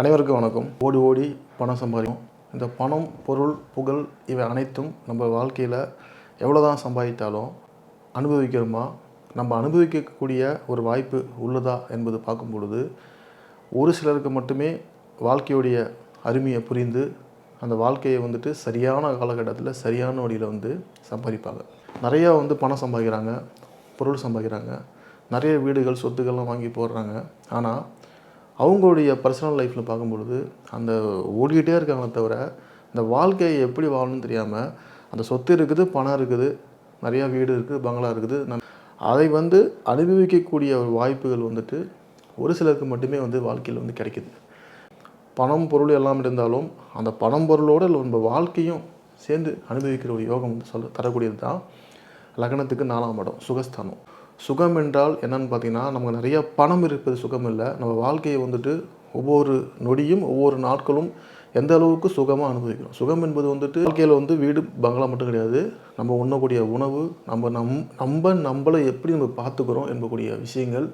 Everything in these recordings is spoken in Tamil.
அனைவருக்கும் வணக்கம். ஓடி ஓடி பணம் சம்பாதிக்கும் இந்த பணம் பொருள் புகழ் இவை அனைத்தும் நம்ம வாழ்க்கையில் எவ்வளோ தான் சம்பாதித்தாலும் அனுபவிக்கிறோமா? நம்ம அனுபவிக்கக்கூடிய ஒரு வாய்ப்பு உள்ளதா என்பது பார்க்கும் பொழுது ஒரு சிலருக்கு மட்டுமே வாழ்க்கையுடைய அருமையை புரிந்து அந்த வாழ்க்கையை வந்துட்டு சரியான காலகட்டத்தில் சரியான வழியில் வந்து சம்பாதிப்பாங்க. நிறையா வந்து பணம் சம்பாதிக்கிறாங்க பொருள் சம்பாதிக்கிறாங்க நிறைய வீடுகள் சொத்துக்கள்லாம் வாங்கி போடுறாங்க. ஆனால் அவங்களுடைய பர்சனல் லைஃப்பில் பார்க்கும்பொழுது அந்த ஓடிக்கிட்டே இருக்காங்களே தவிர இந்த வாழ்க்கையை எப்படி வாழணும்னு தெரியாமல் அந்த சொத்து இருக்குது பணம் இருக்குது நிறையா வீடு இருக்குது பங்களா இருக்குது. அதை வந்து அனுபவிக்கக்கூடிய ஒரு வாய்ப்புகள் வந்துட்டு ஒரு சிலருக்கு மட்டுமே வந்து வாழ்க்கையில் வந்து கிடைக்குது. பணம் பொருள் எல்லாம் இருந்தாலும் அந்த பணம் பொருளோடு நம்ம வாழ்க்கையும் சேர்ந்து அனுபவிக்கிற ஒரு யோகம் வந்து சொல்ல தரக்கூடியது தான் லக்னத்துக்கு நாலாம் இடம் சுகஸ்தானம். சுகம் என்றால் என்னன்னு பார்த்தீங்கன்னா நமக்கு நிறைய பணம் இருப்பது சுகம் இல்லை. நம்ம வாழ்க்கையை வந்துட்டு ஒவ்வொரு நொடியும் ஒவ்வொரு நாட்களும் எந்த அளவுக்கு சுகமாக அனுபவிக்கிறோம்? சுகம் என்பது வந்துட்டு வாழ்க்கையில் வந்து வீடு பங்களா மட்டும் கிடையாது. நம்ம உண்ணக்கூடிய உணவு நம்ம நம் நம்ம நம்மளை எப்படி நம்ம பார்த்துக்கிறோம் என்பக்கூடிய விஷயங்கள்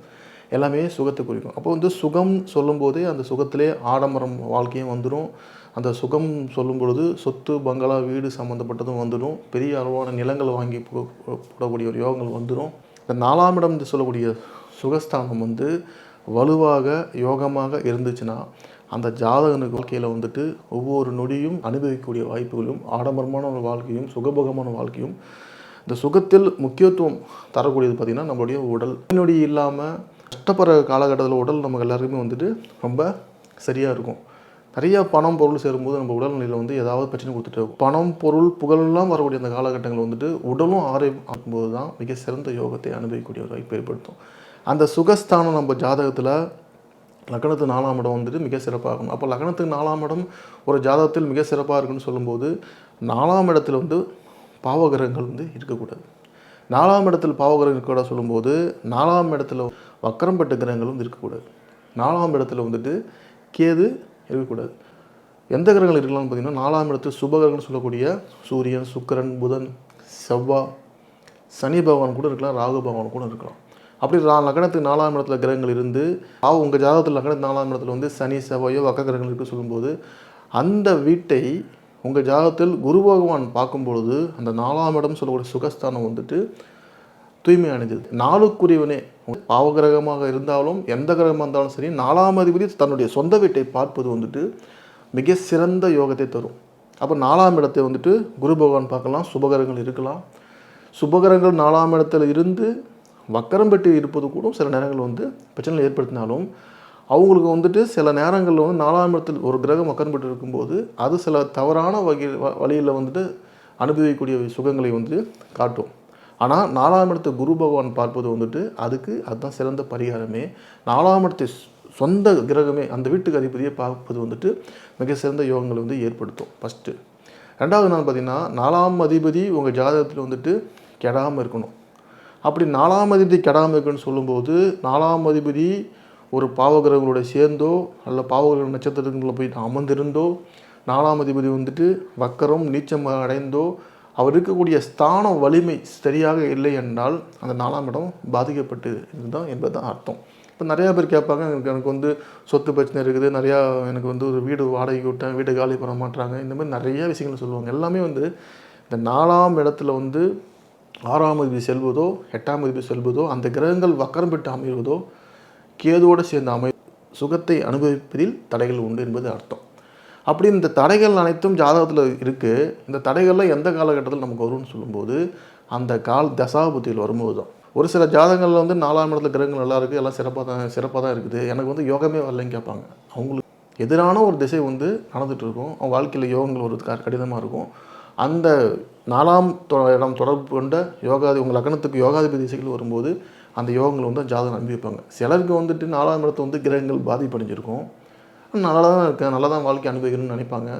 எல்லாமே சுகத்தை குறிக்கும். அப்போ வந்து சுகம் சொல்லும்போதே அந்த சுகத்திலே ஆடம்பரம் வாழ்க்கையும் வந்துடும். அந்த சுகம் சொல்லும் பொழுது சொத்து பங்களா வீடு சம்மந்தப்பட்டதும் வந்துடும். பெரிய அளவான நிலங்கள் வாங்கி போ- போடக்கூடிய ஒரு யோகங்கள் வந்துடும். இந்த நாலாம் இடம் என்று சொல்லக்கூடிய சுகஸ்தானம் வந்து வலுவாக யோகமாக இருந்துச்சுன்னா அந்த ஜாதகனுக்கு வாழ்க்கையில் வந்துட்டு ஒவ்வொரு நொடியும் அனுபவிக்கக்கூடிய வாய்ப்புகளும் ஆடம்பரமான ஒரு வாழ்க்கையும் சுகபோகமான வாழ்க்கையும் இந்த சுகத்தில் முக்கியத்துவம் தரக்கூடியது பார்த்திங்கன்னா நம்மளுடைய உடல். நொடி இல்லாமல் கஷ்டப்படுற காலகட்டத்தில் உடல் நமக்கு எல்லாருக்குமே வந்துட்டு ரொம்ப சரியாக இருக்கும். நிறைய பணம் பொருள் சேரும்போது நம்ம உடல்நிலையில் வந்து ஏதாவது பிரச்சனை கொடுத்துட்டு பணம் பொருள் புகழெல்லாம் வரக்கூடிய அந்த காலகட்டங்கள் வந்துட்டு உடலும் ஆரோக்கியம் போது தான் மிக சிறந்த யோகத்தை அனுபவிக்கக்கூடிய ஒரு வாய்ப்பு ஏற்படுத்தும். அந்த சுகஸ்தானம் நம்ம ஜாதகத்தில் லக்னத்து நாலாம் இடம் வந்துட்டு மிக சிறப்பாக இருக்கணும். அப்போ லக்னத்துக்கு நாலாம் இடம் ஒரு ஜாதகத்தில் மிக சிறப்பாக இருக்குன்னு சொல்லும்போது நாலாம் இடத்துல வந்து பாவகிரகங்கள் வந்து இருக்கக்கூடாது. நாலாம் இடத்தில் பாவகிரகம் இருக்கக்கூடாது சொல்லும்போது நாலாம் இடத்துல வக்கரம்பட்ட கிரகங்கள் வந்து இருக்கக்கூடாது. நாலாம் இடத்துல வந்துட்டு கேது இருக்கக்கூடாது. எந்த கிரகங்கள் இருக்கலாம்னு பார்த்தீங்கன்னா நாலாம் இடத்துல சுபகிரகம்னு சொல்லக்கூடிய சூரியன் சுக்கிரன் புதன் செவ்வா சனி பகவான் கூட இருக்கலாம் ராகு பகவான் கூட இருக்கலாம். அப்படி ரா லக்னத்துக்கு நாலாம் இடத்துல கிரகங்கள் இருந்து ஆ உங்கள் ஜாதகத்தில் லக்னத்து நாலாம் இடத்துல வந்து சனி செவ்வாயோ வக்க கிரகங்கள் இருக்கு சொல்லும்போது அந்த வீட்டை உங்கள் ஜாதகத்தில் குரு பகவான் பார்க்கும் பொழுது அந்த நாலாம் இடம் சொல்லக்கூடிய சுகஸ்தானம் வந்துட்டு தூய்மை தூய்மையானது நாளுக்குரியவனே பாவகிரகமாக இருந்தாலும் எந்த கிரகமாக இருந்தாலும் சரி நாலாம் அதிபதி தன்னுடைய சொந்த வீட்டை பார்ப்பது வந்துட்டு மிக சிறந்த யோகத்தை தரும். அப்போ நாலாம் இடத்தை வந்துட்டு குரு பகவான் பார்க்கலாம் சுபகரங்கள் இருக்கலாம். சுபகரங்கள் நாலாம் இடத்துல இருந்து வக்கரம் பெற்று இருப்பது கூட சில நேரங்கள் வந்து பிரச்சனை ஏற்படுத்தினாலும் அவங்களுக்கு வந்துட்டு சில நேரங்களில் வந்து நாலாம் இடத்தில் ஒரு கிரகம் வக்கரம் பெற்று இருக்கும்போது அது சில தவறான வகை வழியில் வந்துட்டு அனுபவிக்கக்கூடிய சுகங்களை வந்து காட்டும். ஆனால் நாலாம் இடத்த குரு பகவான் பார்ப்பது வந்துட்டு அதுக்கு அதுதான் சிறந்த பரிகாரமே. நாலாம் இடத்தை சொந்த கிரகமே அந்த வீட்டுக்கு அதிபதியை பார்ப்பது வந்துட்டு மிக சிறந்த யோகங்களை வந்து ஏற்படுத்தும். ஃபஸ்ட்டு ரெண்டாவது நாள் பார்த்தீங்கன்னா நாலாம் அதிபதி உங்கள் ஜாதகத்தில் வந்துட்டு கெடாமல் இருக்கணும். அப்படி நாலாம் அதிபதி கெடாமல் இருக்குன்னு சொல்லும்போது நாலாம் அதிபதி ஒரு பாவகிரகங்களோட சேர்ந்தோ அல்ல பாவகிரக நட்சத்திரங்களில் போய் அமர்ந்திருந்தோ நாலாம் அதிபதி வந்துட்டு வக்கரம் நீச்சம் அடைந்தோ அவர் இருக்கக்கூடிய ஸ்தான வலிமை சரியாக இல்லை என்றால் அந்த நாலாம் இடம் பாதிக்கப்பட்டு இருந்தால் என்பது தான் அர்த்தம். இப்போ நிறையா பேர் கேட்பாங்க எனக்கு எனக்கு வந்து சொத்து பிரச்சனை இருக்குது நிறையா எனக்கு வந்து ஒரு வீடு வாடகைக்கு விட்டேன் வீட்டை காலி பண்ண மாட்டாங்க இந்த மாதிரி நிறையா விஷயங்கள் சொல்லுவாங்க. எல்லாமே வந்து இந்த நாலாம் இடத்துல வந்து ஆறாம் அதிபதி செல்வதோ எட்டாம் அதிபதி செல்வதோ அந்த கிரகங்கள் வக்கரம் பெற்று அமைவதோ கேதுவோடு சேர்ந்து அமை சுகத்தை அனுபவிப்பதில் தடைகள் உண்டு என்பது அர்த்தம். அப்படி இந்த தடைகள் அனைத்தும் ஜாதகத்தில் இருக்குது இந்த தடைகள்லாம் எந்த காலகட்டத்தில் நமக்கு வரும்னு சொல்லும்போது அந்த கால் தசாபுத்தியில் வரும்போது தான் ஒரு சில ஜாதகங்களில் வந்து நாலாம் இடத்துல கிரகங்கள் நல்லா இருக்குது எல்லாம் சிறப்பாக தான் சிறப்பாக தான் இருக்குது. எனக்கு வந்து யோகமே வரலன்னு கேட்பாங்க. அவங்களுக்கு எதிரான ஒரு திசை வந்து நடந்துகிட்டு இருக்கும். அவங்க வாழ்க்கையில் யோகங்கள் ஒரு க- கடினமாக இருக்கும். அந்த நாலாம் தொ- இடம் தொடர்பு கொண்ட யோகாதி உங்கள் லக்னத்துக்கு யோகாதிபதி திசைகள் வரும்போது அந்த யோகங்கள் வந்து ஜாதகம் நம்பி வைப்பாங்க சிலருக்கு வந்துட்டு நாலாம் இடத்தை வந்து கிரகங்கள் பாதிப்படைஞ்சிருக்கும். நல்லா தான் இருக்கேன் நல்லா தான் வாழ்க்கை அனுபவிக்கணும்னு நினைப்பாங்க.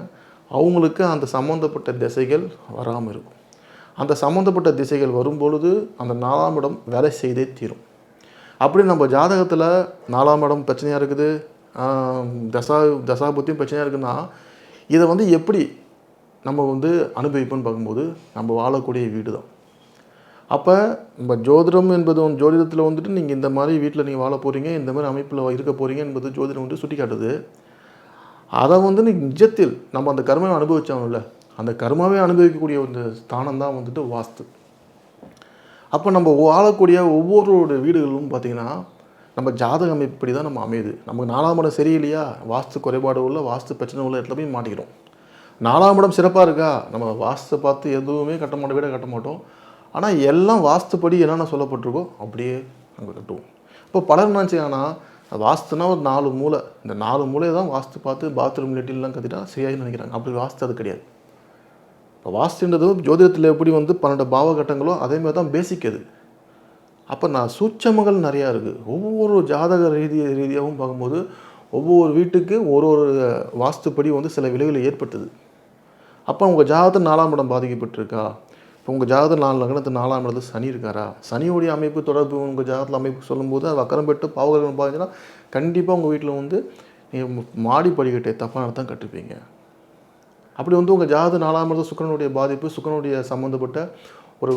அவங்களுக்கு அந்த சம்மந்தப்பட்ட திசைகள் வராமல் இருக்கும். அந்த சம்மந்தப்பட்ட திசைகள் வரும்பொழுது அந்த நாலாம் இடம் வேலை செய்தே தீரும். அப்படி நம்ம ஜாதகத்தில் நாலாம் இடம் பிரச்சனையாக இருக்குது தசா தசாபுத்தியும் பிரச்சனையாக இருக்குன்னா இதை வந்து எப்படி நம்ம வந்து அனுபவிப்போம்னு பார்க்கும்போது நம்ம வாழக்கூடிய வீடு தான் அப்போ நம்ம ஜோதிடம் என்பது வந்து ஜோதிடத்தில் வந்துட்டு நீங்கள் இந்த மாதிரி வீட்டில் நீங்கள் வாழ போகிறீங்க இந்த மாதிரி அமைப்பில் இருக்க போகிறீங்க என்பது ஜோதிடம் வந்து சுட்டி காட்டுது அதை வந்து நீ நிஜத்தில் நம்ம அந்த கர்மாவை அனுபவிச்சோம்ல அந்த கர்மாவே அனுபவிக்கக்கூடிய ஒரு ஸ்தானம் தான் வந்துட்டு வாஸ்து. அப்போ நம்ம வாழக்கூடிய ஒவ்வொருடைய வீடுகளும் பார்த்திங்கன்னா நம்ம ஜாதக இப்படி தான் நம்ம அமையுது. நமக்கு நாலாம் இடம் சரியில்லையா? வாஸ்து குறைபாடு உள்ள வாஸ்து பிரச்சனை உள்ள இடத்துல போய் மாட்டிக்கிறோம். நாலாம் இடம் சிறப்பாக இருக்கா? நம்ம வாஸ்து பார்த்து எதுவுமே கட்ட மாட்டோம் வீடை கட்ட மாட்டோம். ஆனால் எல்லாம் வாஸ்துப்படி என்னென்ன சொல்லப்பட்டிருக்கோ அப்படியே அங்கே கட்டுவோம். இப்போ பலர் நினச்சிங்கன்னா வாஸ்துனா ஒரு நாலு மூலை இந்த நாலு மூலையை தான் வாஸ்து பார்த்து பாத்ரூம் லெட்டின்லாம் கத்திட்டா சரியாகி நினைக்கிறாங்க. அப்படி வாஸ்து அது கிடையாது. இப்போ வாஸ்துன்றது ஜோதிடத்தில் எப்படி வந்து பன்னெண்டு பாவகட்டங்களோ அதேமாதிரி தான் பேசிக் அது. அப்போ நான் சூட்சமங்கள் நிறையா இருக்குது ஒவ்வொரு ஜாதக ரீதி ரீதியாகவும் பார்க்கும்போது ஒவ்வொரு வீட்டுக்கு ஒரு ஒரு வாஸ்துப்படி வந்து சில விளைவுகளை ஏற்படுத்துது. அப்போ உங்கள் ஜாதகத்தை நாலாம் இடம் பாதிக்கப்பட்டிருக்கா? இப்போ உங்கள் ஜாதகத்தில் நாலு லக்னத்து நாலாம் இடத்துல சனி இருக்காரா? சனியோடைய அமைப்பு தொடர்பு உங்கள் ஜாதகத்தில் அமைப்பு சொல்லும்போது அது வக்கரம் பெற்று பாவகரம் பாதிச்சுன்னா கண்டிப்பாக உங்கள் வீட்டில் வந்து நீங்கள் மாடி படிக்கட்டை தப்பான தான் கட்டுப்பீங்க. அப்படி வந்து உங்கள் ஜாதக நாலாம் இடத்துல சுக்கரனுடைய பாதிப்பு சுக்கரனுடைய சம்மந்தப்பட்ட ஒரு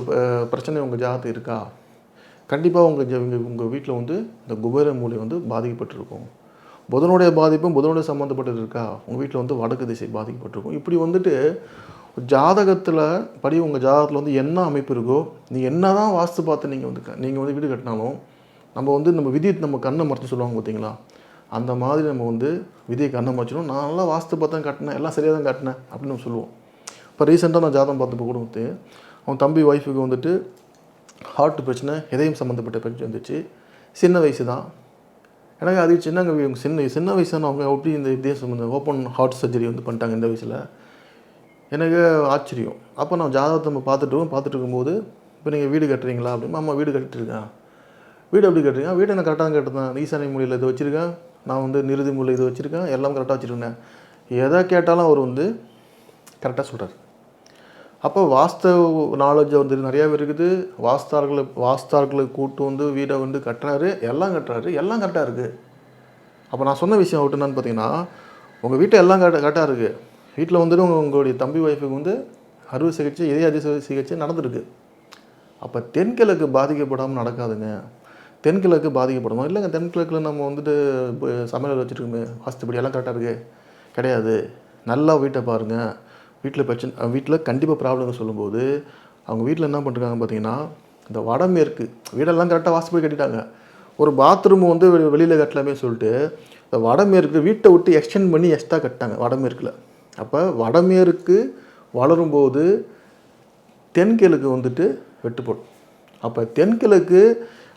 பிரச்சனை உங்கள் ஜாதகத்தில் இருக்கா? கண்டிப்பாக உங்கள் உங்கள் உங்கள் வீட்டில் வந்து இந்த குபேர மூலை வந்து பாதிக்கப்பட்டிருக்கும். புதனுடைய பாதிப்பும் புதனுடைய சம்மந்தப்பட்டது இருக்கா? உங்கள் வீட்டில் வந்து வடக்கு திசை பாதிக்கப்பட்டிருக்கும். இப்படி வந்துட்டு ஜாதகத்தில் படி உங்கள் ஜாதகத்தில் வந்து என்ன அமைப்பு இருக்கோ நீ என்ன தான் வாஸ்து பார்த்து நீங்கள் வந்து நீங்கள் வந்து வீடு கட்டினாலும் நம்ம வந்து நம்ம விதியை நம்ம கண்ணை மறைச்சு சொல்லுவாங்க பார்த்தீங்களா அந்த மாதிரி நம்ம வந்து விதியை கண்ணை மறைச்சிடும் நான் நல்லா வாஸ்து பார்த்து தான் கட்டினேன் எல்லாம் சரியாக தான் கட்டினேன் அப்படின்னு நம்ம சொல்லுவோம். இப்போ ரீசெண்டாக நான் ஜாதகம் பார்த்தப்போ கூட வந்து அவன் தம்பி ஒய்ஃபுக்கு வந்துட்டு ஹார்ட் பிரச்சனை இதயம் சம்மந்தப்பட்ட பிரச்சனை வந்துச்சு. சின்ன வயசு தான். எனக்கு அது சின்னங்க சின்ன சின்ன வயசான அவங்க எப்படி இந்த இதயம் சம்மந்தம் ஓப்பன் ஹார்ட் சர்ஜரி வந்து பண்ணிட்டாங்க இந்த வயசில். எனக்கு ஆச்சரியம். அப்போ நான் ஜாதகத்தை நம்ம பார்த்துட்டு இருக்கோம். பார்த்துட்டு இருக்கும்போது இப்போ நீங்கள் வீடு கட்டுறீங்களா அப்படின்னு அம்மா வீடு கட்டிட்டுருக்கேன் வீடு எப்படி கட்டுறீங்க? வீடு நான் கரெக்டாக கட்டுறேன் ஈசானி மொழியில் இது வச்சுருக்கேன் நான் வந்து நிறுதி மொழியில் இது வச்சுருக்கேன் எல்லாம் கரெக்டாக வச்சுருக்கேன். எதை கேட்டாலும் அவர் வந்து கரெக்டாக சொல்கிறார் அப்போ வாஸ்தவ நாலேஜ் வந்து நிறையாவே இருக்குது. வாஸ்தார்களை வாஸ்தார்களை கூட்டு வந்து வீடை வந்து கட்டுறாரு. எல்லாம் கட்டுறாரு. எல்லாம் கரெக்டாக இருக்குது அப்போ நான் சொன்ன விஷயம் அவர்கிட்ட என்னன்னு பார்த்தீங்கன்னா உங்கள் வீட்டை எல்லாம் கரெக்டாக இருக்குது வீட்டில் வந்துட்டு உங்களுடைய தம்பி ஒய்ஃபுக்கு வந்து அறுவை சிகிச்சை இதய அதிசய சிகிச்சை நடந்திருக்கு. அப்போ தென்கிழக்கு பாதிக்கப்படாமல் நடக்காதுங்க. தென்கிழக்கு பாதிக்கப்படணும். இல்லைங்க தென்கிழக்கில் நம்ம வந்துட்டு இப்போ சமையல் வச்சுருக்கோமே வாஸ்துப்படி கரெக்டாக இருக்குது கிடையாது. நல்லா வீட்டை பாருங்கள் வீட்டில் பிரச்சனை வீட்டில் கண்டிப்பாக ப்ராப்ளம்னு சொல்லும்போது அவங்க வீட்டில் என்ன பண்ணுறாங்க பார்த்தீங்கன்னா இந்த வடமேற்கு வீடெல்லாம் கரெக்டாக வாஸ்துப்படி கட்டிட்டாங்க. ஒரு பாத்ரூம் வந்து வெளியில் கட்டலாமே சொல்லிட்டு இந்த வடமேற்கு வீட்டை விட்டு எக்ஸ்டெண்ட் பண்ணி எக்ஸ்ட்ரா கட்டாங்க வடமேற்கில். அப்போ வடமேற்கு வளரும்போது தென்கிழக்கு வந்துட்டு வெட்டுப்படும் அப்போ தென்கிழக்கு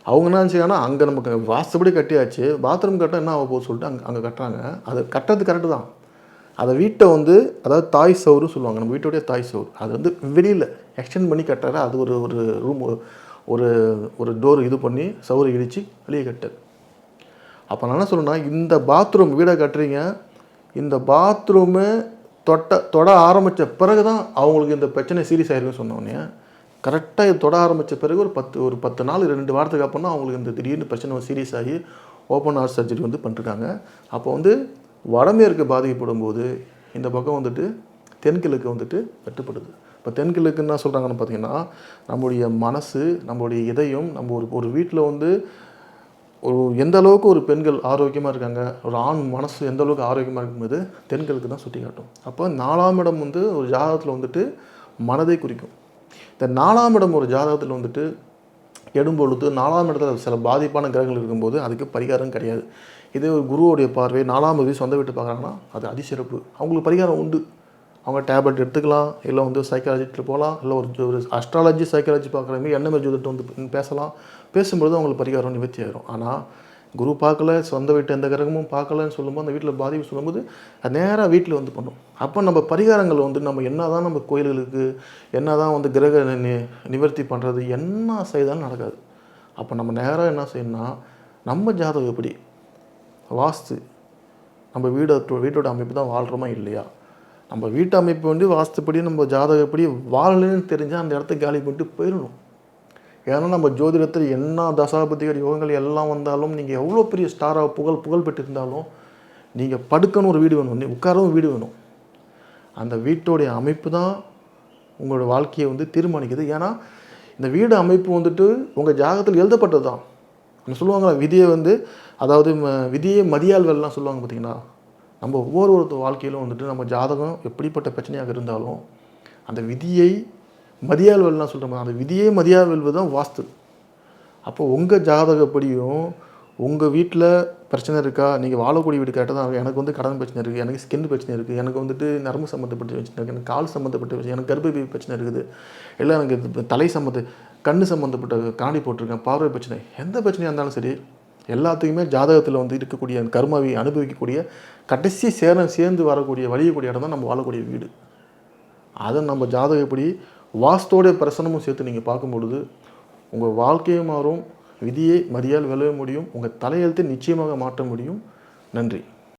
அவங்க என்ன செய்யணும் அங்கே நமக்கு வாசப்படி கட்டியாச்சு பாத்ரூம் கட்ட என்ன ஆக போகுது சொல்லிட்டு அங்கே அங்கே கட்டுறாங்க. அது கட்டுறது கரெக்டு தான். அதை வீட்டை வந்து அதாவது தாய் சவுறு சொல்லுவாங்க நம்ம வீட்டோடைய தாய் சவுறு அது வந்து வெளியில் எக்ஸ்டெண்ட் பண்ணி கட்டுறாரு. அது ஒரு ஒரு ரூம் ஒரு ஒரு டோர் இது பண்ணி சவுறு இடித்து வெளியே கட்டுறது அப்போ நான் என்ன சொல்லணும்னா இந்த பாத்ரூம் வீடை கட்டுறீங்க இந்த பாத்ரூமு தொட்ட தொட ஆரம்பித்த பிறகு தான் அவங்களுக்கு இந்த பிரச்சனை சீரியஸ் ஆயிருக்குன்னு சொன்னோடனே கரெக்டாக இது தொட ஆரம்பித்த பிறகு ஒரு பத்து ஒரு பத்து நாள் ரெண்டு வாரத்துக்கு அப்புறம் தான் அவங்களுக்கு இந்த திடீர்னு பிரச்சனை சீரியஸ் ஆகி ஓப்பன் ஹார்ட் சர்ஜரி வந்து பண்ணிருக்காங்க. அப்போ வந்து வடமேற்கு பாதிக்கப்படும் போது இந்த பக்கம் வந்துட்டு தென்கிழக்கு வந்துட்டு வெட்டுப்படுது. இப்போ தென்கிழக்கு என்ன சொல்கிறாங்கன்னு பார்த்தீங்கன்னா நம்முடைய மனசு நம்மளுடைய இதயம் நம்ம ஒரு ஒரு வீட்டில் வந்து ஒரு எந்த அளவுக்கு ஒரு பெண்கள் ஆரோக்கியமாக இருக்காங்க ஒரு ஆண் மனசு எந்த அளவுக்கு ஆரோக்கியமாக இருக்கும்போது பெண்களுக்கு தான் சுட்டி காட்டும். அப்போ நாலாம் இடம் வந்து ஒரு ஜாதகத்தில் வந்துட்டு மனதை குறிக்கும். இந்த நாலாம் இடம் ஒரு ஜாதகத்தில் வந்துட்டு எடும்பொழுது நாலாம் இடத்துல சில பாதிப்பான கிரகங்கள் இருக்கும்போது அதுக்கு பரிகாரம் கிடையாது. இதே ஒரு குருவோடைய பார்வை நாலாம் தேதி சொந்த வீட்டு பார்க்குறாங்கன்னா அது அதிசிறப்பு. அவங்களுக்கு பரிகாரம் உண்டு. அவங்க டேப்லெட் எடுத்துக்கலாம் இல்லை வந்து சைக்காலஜிஸ்ட்டு போகலாம் இல்லை ஒரு ஒரு அஸ்ட்ராலஜி சைக்காலஜி பார்க்குற மாதிரி என்ன மாதிரி ஜோதிட்டு வந்து பேசலாம். பேசும்பொழுது அவங்களுக்கு பரிகாரம் நிவர்த்தி ஆயிரும் ஆனால் குரு பார்க்கல சொந்த வீட்டு எந்த கிரகமும் பார்க்கலன்னு சொல்லும்போது அந்த வீட்டில் பாதிப்பு சொல்லும்போது அது நேராக வீட்டில் வந்து பண்ணும். அப்போ நம்ம பரிகாரங்கள் வந்து நம்ம என்ன தான் நம்ம கோயில்களுக்கு என்ன தான் வந்து கிரக நி நிவர்த்தி பண்ணுறது என்ன செய்தாலும் நடக்காது. அப்போ நம்ம நேராக என்ன செய்யணும்னா நம்ம ஜாதகம் எப்படி? வாஸ்து. நம்ம வீடு வீட்டோட அமைப்பு தான் வாழ்கிறோமா இல்லையா? நம்ம வீட்டு அமைப்பு வந்து வாஸ்துப்படி நம்ம ஜாதகப்படி வாழலன்னு தெரிஞ்சால் அந்த இடத்த காலி பண்ணிட்டு போயிடணும். ஏன்னா நம்ம ஜோதிடத்தில் என்ன தசாபதிகள் யோகங்கள் எல்லாம் வந்தாலும் நீங்கள் எவ்வளோ பெரிய ஸ்டாராக புகழ் புகழ் பெற்றிருந்தாலும் நீங்கள் படுக்கணும் ஒரு வீடு வேணும். உட்காரவும் வீடு வேணும். அந்த வீட்டோடைய அமைப்பு தான் உங்களோட வாழ்க்கையை வந்து தீர்மானிக்குது. ஏன்னா இந்த வீடு அமைப்பு வந்துட்டு உங்கள் ஜாகத்தில் எழுதப்பட்டது தான். சொல்லுவாங்களா? விதியை வந்து அதாவது ம- விதியை மதியாள்கள்லாம் சொல்லுவாங்க பார்த்தீங்கன்னா நம்ம ஒவ்வொரு வாழ்க்கையிலும் வந்துட்டு நம்ம ஜாதகம் எப்படிப்பட்ட பிரச்சனையாக இருந்தாலும் அந்த விதியை மதியால் வெல்லாம் சொல்கிறோம் அந்த விதியே மதியால் தான் வாஸ்து. அப்போ உங்கள் ஜாதகப்படியும் உங்கள் வீட்டில் பிரச்சனை இருக்கா? நீங்கள் வாழக்கூடிய வீடு கரெக்டாக தான் எனக்கு வந்து கடன் பிரச்சனை இருக்குது எனக்கு ஸ்கின் பிரச்சனை இருக்குது எனக்கு வந்துட்டு நரம்பு சம்மந்தப்பட்ட பிரச்சனை இருக்குது எனக்கு கால் சம்மந்தப்பட்ட பிரச்சனை எனக்கு கர்ப்பப்பை பிரச்சனை இருக்குது. இல்லை எனக்கு தலை சம்மந்த கண் சம்மந்தப்பட்ட காணி போட்டிருக்கேன் பார்வை பிரச்சனை. எந்த பிரச்சனையாக இருந்தாலும் சரி எல்லாத்துக்குமே ஜாதகத்தில் வந்து இருக்கக்கூடிய அந்த கர்மாவை அனுபவிக்கக்கூடிய கடைசி சேர சேர்ந்து வரக்கூடிய வழியக்கூடிய இடம் தான் நம்ம வாழக்கூடிய வீடு. அதை நம்ம ஜாதகப்படி வாஸ்தோடைய பிரசனமும் சேர்த்து நீங்கள் பார்க்கும்பொழுது உங்கள் வாழ்க்கையை மாறும் விதியை மதியால் விளைய முடியும் உங்கள் தலையெழுத்தை நிச்சயமாக மாற்ற முடியும். நன்றி.